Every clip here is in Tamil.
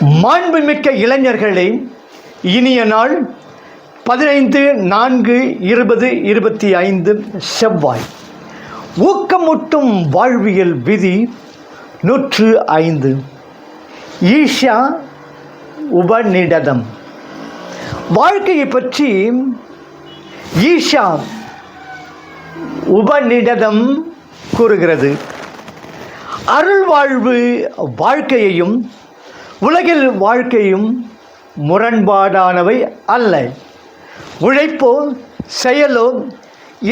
மாண்புமிக்க இளைஞர்களே இனிய நாள் பதினைந்து நான்கு இருபது இருபத்தி ஐந்து செவ்வாய். ஊக்கமூட்டும் வாழ்வியல் விதி நூற்று ஐந்து. ஈஷா உபநிடதம். வாழ்க்கையை பற்றி ஈஷா உபநிடதம் கூறுகிறது. அருள் வாழ்வு வாழ்க்கையையும் உலகில் வாழ்க்கையும் முரண்பாடானவை அல்ல. உழைப்போ செயலோ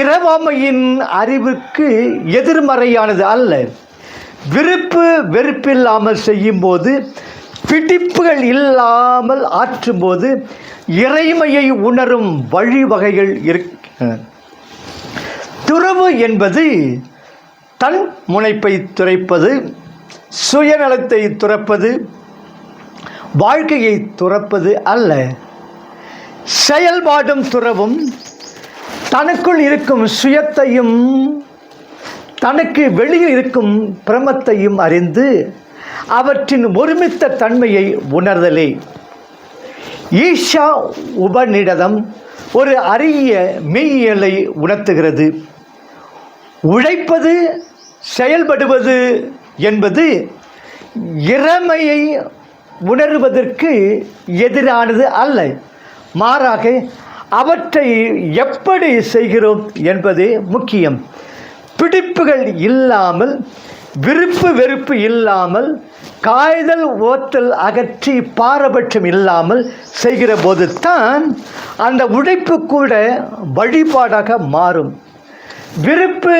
இரவாமையின் அறிவுக்கு எதிர்மறையானது அல்ல. விருப்பு வெறுப்பில்லாமல் செய்யும்போது பிடிப்புகள் இல்லாமல் ஆற்றும்போது இறைமையை உணரும் வழிவகைகள் இருக்கின்றன. துறவு என்பது தன் முனைப்பை துரைப்பது சுயநலத்தை துறப்பது வாழ்க்கையை துறப்பது அல்ல. செயல்பாடும் துறவும். தனக்குள் இருக்கும் சுயத்தையும் தனக்கு வெளியில் இருக்கும் பிரமத்தையும் அறிந்து அவற்றின் ஒருமித்த தன்மையை உணர்தலே. ஈஷா உபநிடதம் ஒரு அரிய மெய்யியலை உணர்த்துகிறது. உழைப்பது செயல்படுவது என்பது இறமையை உணர்வதற்கு எதிரானது அல்ல. மாறாக அவற்றை எப்படி செய்கிறோம் என்பது முக்கியம். பிடிப்புகள் இல்லாமல் விருப்பு வெறுப்பு இல்லாமல் காய்தல் ஓத்தல் அகற்றி பாரபட்சம் இல்லாமல் செய்கிற போது தான் அந்த உழைப்பு கூட வழிபாடாக மாறும். விருப்பு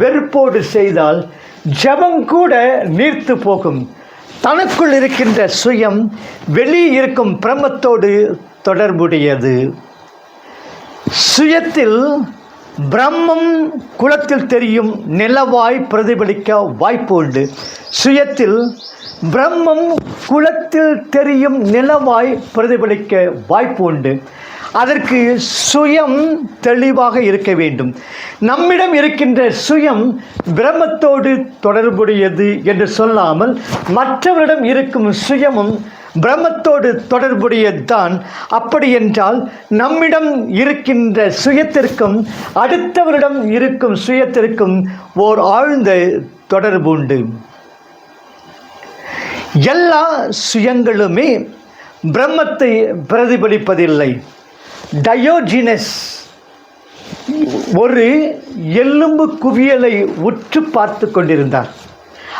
வெறுப்போடு செய்தால் ஜபம் கூட நீர்த்து போகும். தனக்குள் இருக்கின்ற சுயம் வெளியே இருக்கும் பிரம்மத்தோடு தொடர்புடையது. சுயத்தில் பிரம்மம் குலத்தில் தெரியும் நிலவாய் பிரதிபலிக்க வாய்ப்பு உண்டு. சுயத்தில் பிரம்மம் குலத்தில் தெரியும் நிலவாய் பிரதிபலிக்க வாய்ப்பு உண்டு. அதற்கு சுயம் தெளிவாக இருக்க வேண்டும். நம்மிடம் இருக்கின்ற சுயம் பிரம்மத்தோடு தொடர்புடையது என்று சொல்லாமல் மற்றவரிடம் இருக்கும் சுயமும் பிரம்மத்தோடு தொடர்புடையதுதான். அப்படி என்றால் நம்மிடம் இருக்கின்ற சுயத்திற்கும் அடுத்தவரிடம் இருக்கும் சுயத்திற்கும் ஓர் ஆழ்ந்த தொடர்பு உண்டு. எல்லா சுயங்களுமே பிரம்மத்தை பிரதிபலிப்பதில்லை. டயோஜினஸ் ஒரு எலும்பு குவியலை உற்று பார்த்து கொண்டிருந்தார்.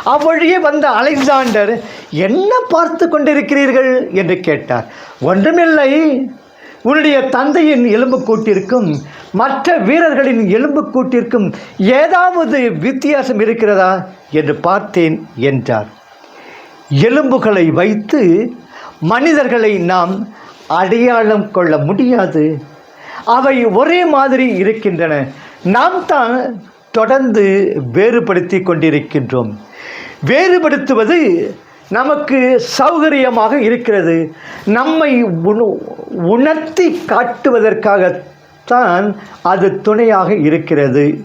அவ்வழியே வந்த அலெக்சாண்டர் என்ன பார்த்து கொண்டிருக்கிறீர்கள்? என்று கேட்டார். ஒன்றுமில்லை. உன்னுடைய தந்தையின் எலும்பு கூட்டிற்கும் மற்ற வீரர்களின் எலும்பு கூட்டிற்கும் ஏதாவது வித்தியாசம் இருக்கிறதா? என்று பார்த்தேன் என்றார். எலும்புகளை வைத்து மனிதர்களை நாம் அடையாளம் கொள்ள முடியாது. அவை ஒரே மாதிரி இருக்கின்றன. நாம் தான் தொடர்ந்து வேறுபடுத்தி கொண்டிருக்கின்றோம். வேறுபடுத்துவது நமக்கு சௌகரியமாக இருக்கிறது. நம்மை உணர்த்தி காட்டுவதற்காகத்தான் அது துணையாக இருக்கிறது.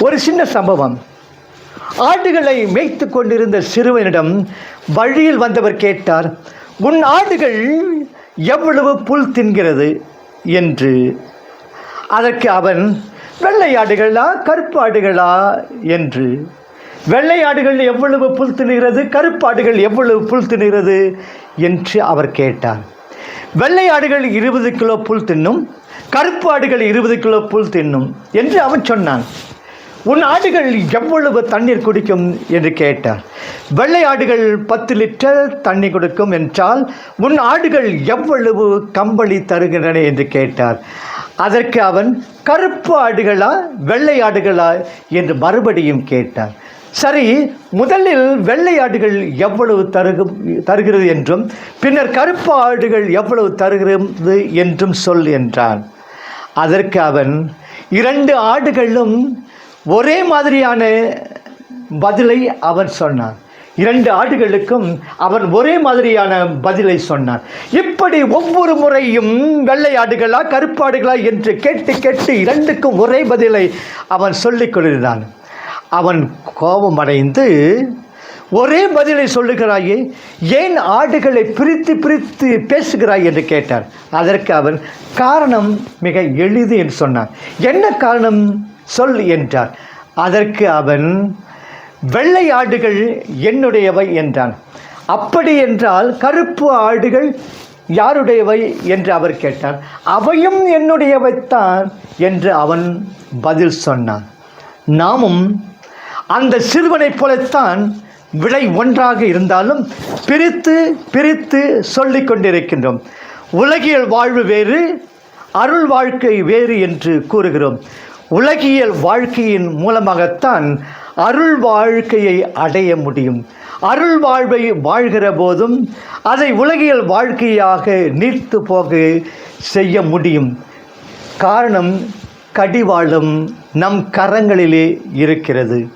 ஒரு சின்ன சம்பவம். ஆடுகளை மேய்த்து கொண்டிருந்த சிறுவனிடம் வழியில் வந்தவர் கேட்டார் உன் ஆடுகள் எவ்வளவு புல் தின்கிறது? என்று அதற்கு அவன் வெள்ளையாடுகளா கருப்பாடுகளா என்று வெள்ளை ஆடுகள் எவ்வளவு புல் தின்கிறது கருப்பாடுகள் எவ்வளவு புல் தின்கிறது என்று அவர் கேட்டார் வெள்ளை ஆடுகள் இருபது கிலோ புல் தின்னும் கருப்பாடுகள் இருபது கிலோ புல் தின்னும் என்று அவன் சொன்னான். உன் ஆடுகள் எவ்வளவு தண்ணீர் குடிக்கும் என்று கேட்டார். வெள்ளை ஆடுகள் பத்து லிட்டர் தண்ணி கொடுக்கும் என்றால் உன் ஆடுகள் எவ்வளவு கம்பளி தருகின்றன என்று கேட்டார். அதற்கு அவன் கருப்பு ஆடுகளா வெள்ளை ஆடுகளா? என்று மறுபடியும் கேட்டார். சரி முதலில் வெள்ளை ஆடுகள் எவ்வளவு தருகு தருகிறது என்றும் பின்னர் கருப்பு ஆடுகள் எவ்வளவு தருகிறது என்றும் சொல் என்றான். அதற்கு அவன் இரண்டு ஆடுகளும் ஒரே மாதிரியான பதிலை அவன் சொன்னான் இரண்டு ஆடுகளுக்கும் அவன் ஒரே மாதிரியான பதிலை சொன்னான் இப்படி ஒவ்வொரு முறையும் வெள்ளை ஆடுகளா கருப்பாடுகளா என்று கேட்டு கேட்டு இரண்டுக்கும் ஒரே பதிலை அவன் சொல்லிக் கொண்டிருந்தான். அவன் கோபமடைந்து ஒரே பதிலை சொல்லுகிறாயே ஏன் ஆடுகளை பிரித்து பிரித்து பேசுகிறாய்? என்று கேட்டார். அதற்கு அவன் காரணம் மிக எளிது என்று சொன்னான். என்ன காரணம்? சொல் என்றார் அதற்கு அவன் வெள்ளை ஆடுகள் என்னுடையவை என்றான். அப்படி என்றால் கருப்பு ஆடுகள் யாருடையவை? என்று அவர் கேட்டார் அவையும் என்னுடையவைத்தான் என்று அவன் பதில் சொன்னான். நாமும் அந்த சிறுவனைப் போலத்தான் விலை ஒன்றாக இருந்தாலும் பிரித்து பிரித்து சொல்லிக் கொண்டிருக்கின்றோம். உலகியல் வாழ்வு வேறு அருள் வாழ்க்கை வேறு என்று கூறுகிறோம். உலகியல் வாழ்க்கையின் மூலமாகத்தான் அருள் வாழ்க்கையை அடைய முடியும். அருள் வாழ்வை வாழ்கிற போதும் அதை உலகியல் வாழ்க்கையாக நீர்த்து போக செய்ய முடியும். காரணம் கடிவாளம் நம் கரங்களிலே இருக்கிறது.